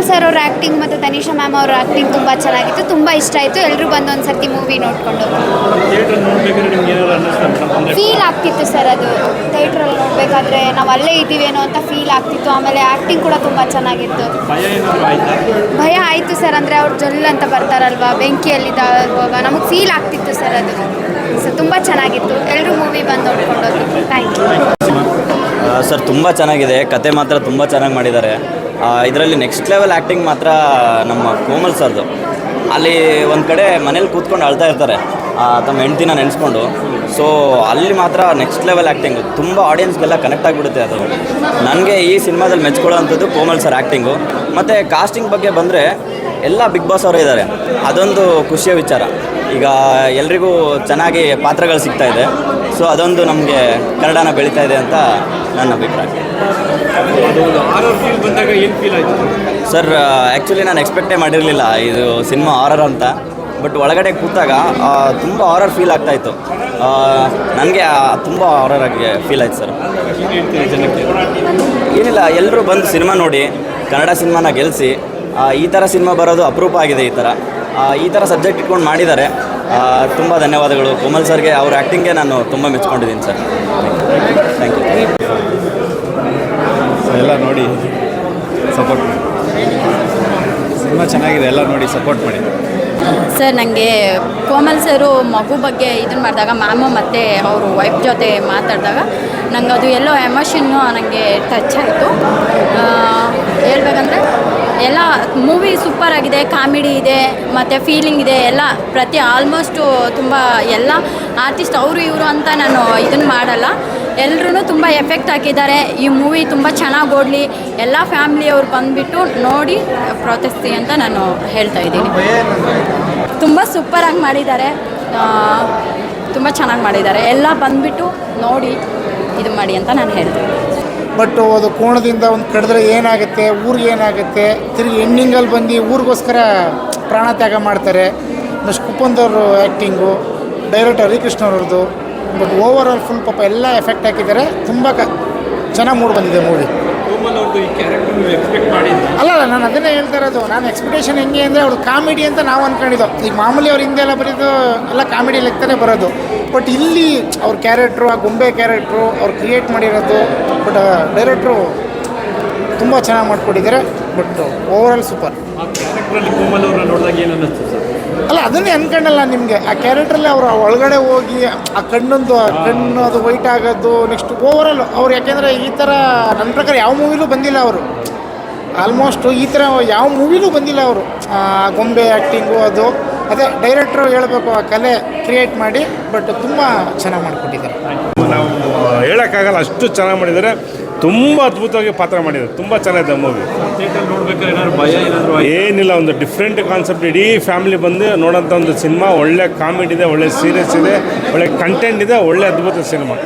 Komal sir ಅವ್ರ acting ಮತ್ತು Tanisha ma'am ಅವ್ರ ಆ್ಯಕ್ಟಿಂಗ್ ತುಂಬ ಚೆನ್ನಾಗಿತ್ತು ತುಂಬ ಇಷ್ಟ ಆಯಿತು. ಎಲ್ಲರೂ ಬಂದು ಒಂದು ಸರ್ತಿ ಮೂವಿ ನೋಡ್ಕೊಂಡು ಥಿಯೇಟರ್ ನೋಡ್ಬೇಕಾದ್ರೆ ನಿಮ್ಗೆ ಏನಾದ್ರು ಅನ್ನಿಸ್ತಾ ಫೀಲ್ ಆಗ್ತಿತ್ತು ಸರ್ ಅದು. ಥಿಯೇಟ್ರಲ್ಲಿ ನೋಡಬೇಕಾದ್ರೆ ನಾವು ಅಲ್ಲೇ ಇದ್ದೀವೇನೋ ಅಂತ ಫೀಲ್ ಆಗ್ತಿತ್ತು. ಆಮೇಲೆ ಆ್ಯಕ್ಟಿಂಗ್ ಕೂಡ ತುಂಬ ಚೆನ್ನಾಗಿತ್ತು. ಭಯ ಆಯ್ತಾ? ಭಯ ಆಯಿತು ಸರ್ ಅಂದರೆ ಅವ್ರು ಜೊಲ್ ಅಂತ ಬರ್ತಾರಲ್ವಾ ಇದಾಗುವಾಗ ನಮಗೆ ಫೀಲ್ ಆಗ್ತಿತ್ತು ಸರ್ ಅದು. ಸೊ ತುಂಬ ಚೆನ್ನಾಗಿತ್ತು. ಎಲ್ಲರೂ ಮೂವಿ ಬಂದು ನೋಡ್ಕೊಂಡು ಥ್ಯಾಂಕ್ ಯು ಸರ್ ತುಂಬ ಚೆನ್ನಾಗಿದೆ. ಕತೆ ಮಾತ್ರ ತುಂಬ ಚೆನ್ನಾಗಿ ಮಾಡಿದ್ದಾರೆ. ಇದರಲ್ಲಿ ನೆಕ್ಸ್ಟ್ ಲೆವೆಲ್ ಆ್ಯಕ್ಟಿಂಗ್ ಮಾತ್ರ ನಮ್ಮ ಕೋಮಲ್ ಸರ್ದು ಅಲ್ಲಿ ಒಂದು ಕಡೆ ಮನೇಲಿ ಕೂತ್ಕೊಂಡು ಅಳ್ತಾ ಇರ್ತಾರೆ. ತಮ್ಮ ಹೆಂಡ್ತಿನ ನೆನೆಸ್ಕೊಂಡು. ಸೊ ಅಲ್ಲಿ ಮಾತ್ರ ನೆಕ್ಸ್ಟ್ ಲೆವೆಲ್ ಆ್ಯಕ್ಟಿಂಗು ತುಂಬ ಆಡಿಯನ್ಸ್ಗೆಲ್ಲ ಕನೆಕ್ಟ್ ಆಗಿಬಿಡುತ್ತೆ ಅದು. ನನಗೆ ಈ ಸಿನಿಮಾದಲ್ಲಿ ಮೆಚ್ಕೊಳ್ಳೋವಂಥದ್ದು ಕೋಮಲ್ ಸರ್ ಆ್ಯಕ್ಟಿಂಗು ಮತ್ತು ಕಾಸ್ಟಿಂಗ್ ಬಗ್ಗೆ ಬಂದರೆ ಎಲ್ಲ ಬಿಗ್ ಬಾಸ್ ಅವರೇ ಇದ್ದಾರೆ ಅದೊಂದು ಖುಷಿಯ ವಿಚಾರ. ಈಗ ಎಲ್ರಿಗೂ ಚೆನ್ನಾಗಿ ಪಾತ್ರಗಳು ಸಿಗ್ತಾ ಇದೆ. ಸೊ ಅದೊಂದು ನಮಗೆ ಕನ್ನಡನ ಬೆಳೀತಾ ಇದೆ ಅಂತ ನನ್ನ ಅಭಿಪ್ರಾಯ. ಆರರ್ ಸರ್ ಆ್ಯಕ್ಚುಲಿ ನಾನು ಎಕ್ಸ್ಪೆಕ್ಟೇ ಮಾಡಿರಲಿಲ್ಲ ಇದು ಸಿನಿಮಾ ಹಾರರ್ ಅಂತ. ಬಟ್ ಒಳಗಡೆ ಕೂತಾಗ ತುಂಬ ಹಾರರ್ ಫೀಲ್ ಆಗ್ತಾಯಿತ್ತು ನನಗೆ ತುಂಬ ಹಾರರ್ ಆಗಿ ಫೀಲ್ ಆಯ್ತು ಸರ್ ಏನು ಏನಿಲ್ಲ ಎಲ್ಲರೂ ಬಂದು ಸಿನಿಮಾ ನೋಡಿ, ಕನ್ನಡ ಸಿನಿಮಾನ ಗೆಲ್ಲಿಸಿ ಈ ಥರ ಸಿನಿಮಾ ಬರೋದು ಅಪರೂಪ ಆಗಿದೆ ಈ ಥರ ಈ ಥರ ಸಬ್ಜೆಕ್ಟ್ ಇಟ್ಕೊಂಡು ಮಾಡಿದ್ದಾರೆ. ತುಂಬ ಧನ್ಯವಾದಗಳು. ಕೋಮಲ್ ಸರ್ಗೆ ಅವ್ರ ಆ್ಯಕ್ಟಿಂಗ್ಗೆ ನಾನು ತುಂಬ ಮೆಚ್ಕೊಂಡಿದ್ದೀನಿ ಸರ್. ಥ್ಯಾಂಕ್ ಯು ಎಲ್ಲ ನೋಡಿ ಸಪೋರ್ಟ್ ಮಾಡಿ. ಸಿನಿಮಾ ಚೆನ್ನಾಗಿದೆ ಎಲ್ಲ ನೋಡಿ ಸಪೋರ್ಟ್ ಮಾಡಿ. ಸರ್ ನನಗೆ ಕೋಮಲ್ ಸರು ಮಗು ಬಗ್ಗೆ ಇದನ್ನು ಮಾಡಿದಾಗ ಮ್ಯಾಮು ಮತ್ತು ಅವರು ವೈಫ್ ಜೊತೆ ಮಾತಾಡಿದಾಗ ನಂಗೆ ಅದು ಎಲ್ಲೋ ಎಮೋಷನ್ನು ನನಗೆ ಟಚ್ ಆಯಿತು. ಹೇಳ್ಬೇಕಂದ್ರೆ ಎಲ್ಲ ಮೂವಿ ಸೂಪರ್ ಆಗಿದೆ ಕಾಮಿಡಿ ಇದೆ, ಮತ್ತು ಫೀಲಿಂಗ್ ಇದೆ, ಎಲ್ಲ ಪ್ರತಿ ಆಲ್ಮೋಸ್ಟು ತುಂಬ ಎಲ್ಲ ಆರ್ಟಿಸ್ಟ್ ಅವರು ಇವರು ಅಂತ ನಾನು ಇದನ್ನು ಮಾಡಲ್ಲ. ಎಲ್ಲರೂ ತುಂಬ ಎಫೆಕ್ಟ್ ಹಾಕಿದ್ದಾರೆ. ಈ ಮೂವಿ ತುಂಬ ಚೆನ್ನಾಗಿ ಓಡಲಿ. ಎಲ್ಲ ಫ್ಯಾಮ್ಲಿಯವ್ರು ಬಂದುಬಿಟ್ಟು ನೋಡಿ ಪ್ರೋತ್ಸಾಹಿಸಿ ಅಂತ ನಾನು ಹೇಳ್ತಾ ಇದ್ದೀನಿ. ತುಂಬ ಸೂಪರಾಗಿ ಮಾಡಿದ್ದಾರೆ. ತುಂಬ ಚೆನ್ನಾಗಿ ಮಾಡಿದ್ದಾರೆ. ಎಲ್ಲ ಬಂದುಬಿಟ್ಟು ನೋಡಿ ಇದು ಮಾಡಿ ಅಂತ ನಾನು ಹೇಳ್ತೀನಿ. ಬಟ್ ಅದು ಕೋಣದಿಂದ ಒಂದು ಕಡಿದ್ರೆ ಏನಾಗುತ್ತೆ? ಊರಿಗೆ ಏನಾಗುತ್ತೆ? ತಿರುಗಿ ಎಂಡಿಂಗಲ್ಲಿ ಬಂದು ಊರಿಗೋಸ್ಕರ ಪ್ರಾಣ ತ್ಯಾಗ ಮಾಡ್ತಾರೆ. ನೆಕ್ಸ್ಟ್ ಕುಪ್ಪಂದವರು ಆ್ಯಕ್ಟಿಂಗು ಡೈರೆಕ್ಟರ್ ಹರಿಕೃಷ್ಣ ಅವ್ರದ್ದು. ಬಟ್ ಓವರ್ ಆಲ್ ಫುಲ್ ಪಾಪ ಎಲ್ಲ ಎಫೆಕ್ಟ್ ಹಾಕಿದ್ದಾರೆ. ತುಂಬ ಕ ಚೆನ್ನಾಗಿ ಮೂಡ್ ಬಂದಿದೆ ಮೂವಿ ಈ ಎಕ್ಸ್ಪೆಕ್ಟ್ ಅಲ್ಲ ಅಲ್ಲ, ನಾನು ಅದನ್ನೇ ಹೇಳ್ತಾ ಇರೋದು. ನಾನು ಎಕ್ಸ್ಪೆಕ್ಟೇಷನ್ ಹೆಂಗೆ ಅಂದರೆ ಅವ್ರು ಕಾಮಿಡಿ ಅಂತ ನಾವು ಅಂದ್ಕೊಂಡಿದ್ದು ಈಗ ಮಾಮೂಲಿ ಅವ್ರ ಹಿಂದೆ ಎಲ್ಲ ಬರೀದು, ಎಲ್ಲ ಕಾಮಿಡಿ ಲೆಕ್ಕನೇ ಬರೋದು. ಬಟ್ ಇಲ್ಲಿ ಅವ್ರ ಕ್ಯಾರೆಕ್ಟ್ರು ಆ ಗೊಂಬೆ ಕ್ಯಾರೆಕ್ಟ್ರು ಅವ್ರು ಕ್ರಿಯೇಟ್ ಮಾಡಿರೋದು ಬಟ್ ಡೈರೆಕ್ಟ್ರು ತುಂಬ ಚೆನ್ನಾಗಿ ಮಾಡಿಕೊಟ್ಟಿದ್ದಾರೆ. ಬಟ್ ಓವರ್ ಆಲ್ ಸೂಪರ್ ಆ ಕ್ಯಾರೆಕ್ಟ್ರಲ್ಲಿ ಕೋಮಲ್ ಅವ್ರನ್ನ ನೋಡಿದಾಗ ಏನು ಅನ್ನಿಸ್ತು ಸರ್? ಅಲ್ಲ ಅದನ್ನೇ ಅನ್ಕೊಂಡಲ್ಲ ನಿಮಗೆ. ಆ ಕ್ಯಾರೆಕ್ಟ್ರಲ್ಲಿ ಅವರು ಒಳಗಡೆ ಹೋಗಿ ಆ ಕಣ್ಣೊಂದು ಆ ಕಣ್ಣು ಅದು ವೈಟ್ ಆಗೋದು ನೆಕ್ಸ್ಟ್ ಓವರ್ ಆಲ್ ಅವ್ರು ಯಾಕೆಂದರೆ ಈ ಥರ ನನ್ನ ಪ್ರಕಾರ ಯಾವ ಮೂವಿಲೂ ಬಂದಿಲ್ಲ ಅವರು. ಆಲ್ಮೋಸ್ಟ್ ಈ ಥರ ಯಾವ ಮೂವಿಲೂ ಬಂದಿಲ್ಲ ಅವರು. ಗೊಂಬೆ ಆ್ಯಕ್ಟಿಂಗು ಅದು. ಅದೇ ಡೈರೆಕ್ಟ್ರು ಹೇಳಬೇಕು ಆ ಕಲೆ ಕ್ರಿಯೇಟ್ ಮಾಡಿ ಬಟ್ ತುಂಬ ಚೆನ್ನಾಗಿ ಮಾಡಿಕೊಟ್ಟಿದ್ದಾರೆ. ನಾವು ಹೇಳೋಕ್ಕಾಗಲ್ಲ ಅಷ್ಟು ಚೆನ್ನಾಗಿ ಮಾಡಿದ್ದಾರೆ. ತುಂಬ ಅದ್ಭುತವಾಗಿ ಪಾತ್ರ ಮಾಡಿದ್ದಾರೆ ತುಂಬ ಚೆನ್ನಾಗಿದೆ ಮೂವಿ ಏನಿಲ್ಲ ಒಂದು ಡಿಫ್ರೆಂಟ್ ಕಾನ್ಸೆಪ್ಟ್ ಇಡೀ ಫ್ಯಾಮಿಲಿ ಬಂದು ನೋಡೋಂಥ ಒಂದು ಸಿನಿಮಾ ಒಳ್ಳೆ ಕಾಮಿಡಿ ಇದೆ ಒಳ್ಳೆ ಸೀರಿಯಸ್ ಇದೆ ಒಳ್ಳೆ ಕಂಟೆಂಟ್ ಇದೆ ಒಳ್ಳೆ ಅದ್ಭುತ ಸಿನಿಮಾ